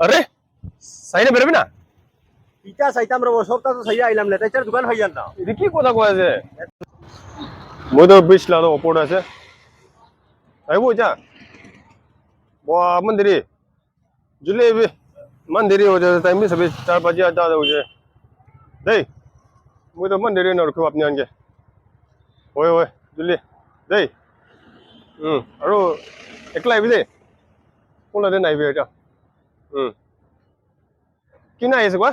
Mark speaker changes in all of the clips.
Speaker 1: আরে সাইনে বেরোবি না
Speaker 2: ইটা চাইতাম রে तो তো সাইয়া আইলাম না তাইটার দোকান হইয়ান না
Speaker 1: এটা কি কথা কয় যে মই তো বিশ লাখ অপোর্ট আছে আইব যা वा मंदिरी। जुलेबी मंदिरी हो जाए टाइम भी सभी चार बजे आ जाते हो जाए। दे मुझे तो मंदिरी ना रखो अपने आंगे। ओए ओए जुले दे हम्म अरे एकला भी दे। कौन दे नहीं भी बेटा নাই আছে কোৱা?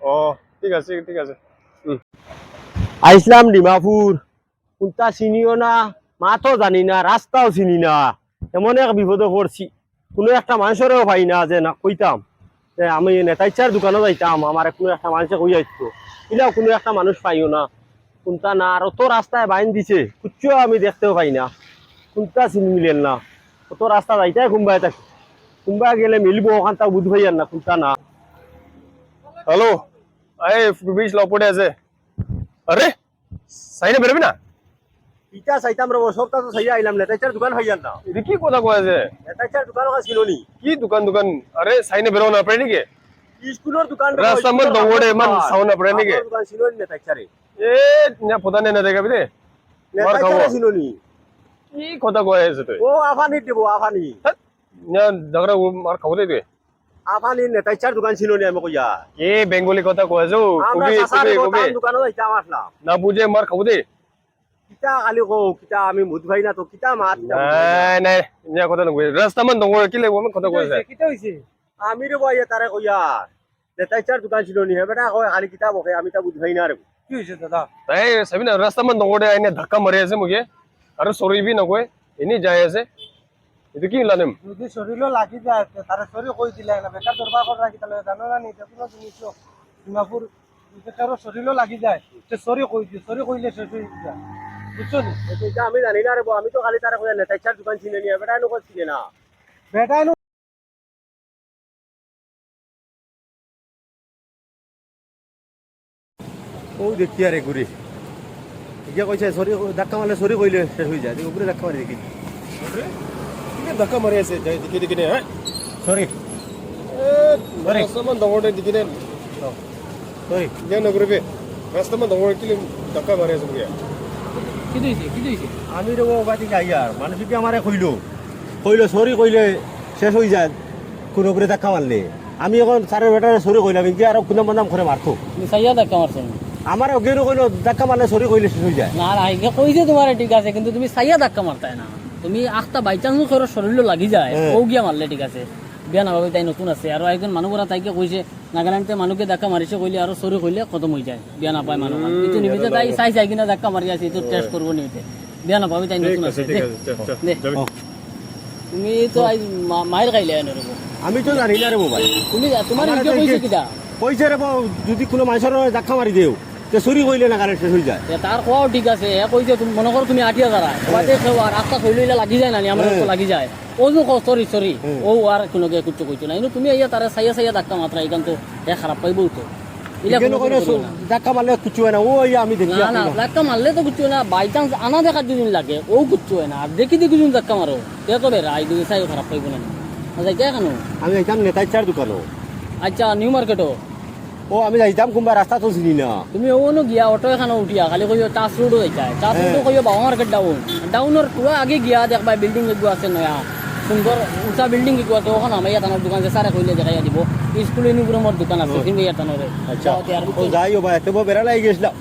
Speaker 1: অ, ঠিক আছে ঠিক আছে।
Speaker 2: আইসলাম ডিমাপুর কোনটা চিনিও না মাতো জানি না রাস্তাও চিনি না। এমন এক বিপদে পড়ছি কোনো একটা মানুষেরও পাই না যে না কইতাম যে আমি নেতাইচার দোকানে যাইতাম আমার কোনো একটা মানুষে কই আসতো এলাও কোনো একটা মানুষ পাইও না। কোনটা না আর অত রাস্তায় বাইন দিছে, কুচ্ছু আমি দেখতেও পাই না। কোনটা চিনি মিলেন না। অত রাস্তা যাইতাই কোনবাই তাকে কোনবা গেলে মিলবো ওখানটা বুঝ ভাইয়ার না কোনটা না।
Speaker 1: হ্যালো এই বিশ লপটে আছে। আরে সাইডে বেরোবি না?
Speaker 2: ইটা চাইতাম রব সপ্তাহ তো চাই আইলাম নেতাইচার দোকান হইয়ার না
Speaker 1: এটা কি কথা কয় আছে?
Speaker 2: নেতাইচার দোকান ছিল নি
Speaker 1: কি দোকান দোকান? আরে সাইডে বেরো না পারে নেকি?
Speaker 2: স্কুলের দোকান
Speaker 1: রাস্তা মান দৌড়ে মান সাউন্ড না পারে নেকি?
Speaker 2: দোকান ছিল নি নেতাইচারে
Speaker 1: এ না পতা নেই না দেখাবি দে। মার
Speaker 2: ছিল নি
Speaker 1: কি কথা কয় আছে তুই?
Speaker 2: ও আফানি দিব আফানি।
Speaker 1: না ঝগড়া মার খাব দে তুই
Speaker 2: আফানি নেতাইচার দোকান ছিল নি আমি কইয়া?
Speaker 1: এ বেঙ্গলি কথা কয় আছো
Speaker 2: আমরা
Speaker 1: কবি কবি কবি।
Speaker 2: দোকানে যাইতাম আসলাম
Speaker 1: না বুঝে মার খাব দে।
Speaker 2: কিতা খালি কো কিতা আমি মুদ ভাই না তো কিতা মাত
Speaker 1: নাই নাই না কথা নকবি। রাস্তা মান কি লাগবো? কথা কয় আছে
Speaker 2: কিতা হইছে আমি রে ভাই তারে কইয়া নেতাইচার দোকান ছিল নি হেবেটা কয় খালি কিতা বকে আমি তা বুঝ ভাই না রে কি হইছে দাদা?
Speaker 1: তাই না মান আইনে ধাক্কা মাৰি আছে মোকে। আৰু চৰিবি নকয় এনেই যাই আছে। এইটো কি লানিম
Speaker 3: যদি শরীরও লাগি যায় তারা শরীর কই দিলে? না বেকার দরবার করে রাখি তাহলে জানো না নি? কোনো জিনিস কারও শরীরও লাগি যায়। সে শরীর কই দিয়ে শরীর কইলে শেষ হয়ে যায়। বুঝছ নি?
Speaker 2: এটা আমি জানি না রে আমি তো খালি তারে কইয়া নেতাইচার দোকান ছিল নি হেবেটা নকয় ছিল না?
Speaker 3: বেটাই
Speaker 2: ও দেখি আরে ঘুরি এতিয়া কইছে সরি ধাক্কা মারলে সরি কইলে শেষ হয়ে যায়। উপরে ধাক্কা মারি
Speaker 1: মাৰি দেখি। মান দে
Speaker 2: সরি
Speaker 1: যে নকৰিবি ৰাস্তা মান দৌড়ে কি ধাক্কা মাৰি আছে মোকে
Speaker 3: কি দিছে কি দিছে
Speaker 2: আমি রে বাতি যাই আর মানুষ কি আমারে কইলো কইলো সরি কইলে শেষ হয়ে যায় কোনো করে ধাক্কা মারলে আমি এখন স্যারের বেটারে সরি কইলাম যে আর কোনো বন্দাম করে মারতো
Speaker 3: তুমি সাইয়া ধাক্কা মারছো
Speaker 2: আমার অজ্ঞান কইলো ধাক্কা মারলে সরি কইলে শেষ হয়ে যায়
Speaker 3: না আগে কইছে তোমার ঠিক আছে কিন্তু তুমি সাইয়া ধাক্কা মারতাই না তুমি আখটা বাই চান্স করো শরীর লাগি যায়।
Speaker 2: হ্যাঁ।
Speaker 3: ও গিয়া মারলে ঠিক আছে। বিয়া নাভাবি তাই নতুন আছে। আৰু একজন মানুহ পৰা তাইকে কৈছে নাগালেণ্ডতে মানুহকে ধাক্কা মাৰিছে কইলে আৰু চৰি কইলে খতম হৈ যায়। বিয়া নাপায় মানুহ এইটো নিমিতে তাই চাই চাই কিনে ধাক্কা মাৰি আছে এইটো টেষ্ট কৰিব নিমিতে বিয়া নাপাবি তাই নতুন আছে তুমি তো আজ মা- খাইলে
Speaker 2: আমি তো জানি না রে মোবাইল।
Speaker 3: তুমি
Speaker 2: আমাৰ
Speaker 3: নিজে কৈছে কিটা
Speaker 2: কইছে রে যদি কোনো মানুষের ধাক্কা মারি দেও। তে চুরি কইলে না কারণে শেষ হয়ে যায়
Speaker 3: তাৰ কোৱাও ঠিক আছে এ কৈছে তুমি মনে কৰো তুমি আঠিয়া যাৰা সেৱা ৰাস্তা থৈ লইলে লাগি যায় নানি আমাৰ। লাগি যায়। ও নো কো সরি সরি। ও আর কোনোকে কুচ্ছ কইছো না। তুমি আইয়া তারা সাইয়া সাইয়া ধাক্কা মাত্রা এখান তো এ খারাপ পাইবো তো
Speaker 2: কেন
Speaker 3: কোনো না।
Speaker 2: ধাক্কা মারলে কিছু হয় না। ও আমি দেখি
Speaker 3: না না ধাক্কা মারলে তো কুচ্ছ না। বাই চান্স আনা দেখার যদি লাগে ও কুচ্ছ হয় না। আর দেখি দেখি যদি ধাক্কা মারো তে তো বেরা আই দুই সাই খারাপ পাইবো না আচ্ছা কেন?
Speaker 2: আমি যাইতাম নেতাই চার দোকানও
Speaker 3: আচ্ছা নিউ মার্কেটও
Speaker 2: ও আমি যাইতাম কোনবা রাস্তাটো চিনি না।
Speaker 3: তুমি ওনো গিয়া অটো এখানে উঠিয়া খালি কইও টাচ রোডও যাইতা টাচ। রোডও কইও বাবা মার্কেট ডাউন ডাউনের পুরা আগে গিয়া দেখবা বিল্ডিং এগুলো আছে নয়া সুন্দর উঁচা বিল্ডিং এগুলো তো ওখানে আমার ইয়াতানোর দোকান যে সারে কইলে দেখাই দিব। স্কুল ইউনিফর্মের দোকান আছে কিন্তু ইয়াতানোরে
Speaker 2: আচ্ছা ও যাই ও ভাই এত বেড়া লাগি গেছিলাম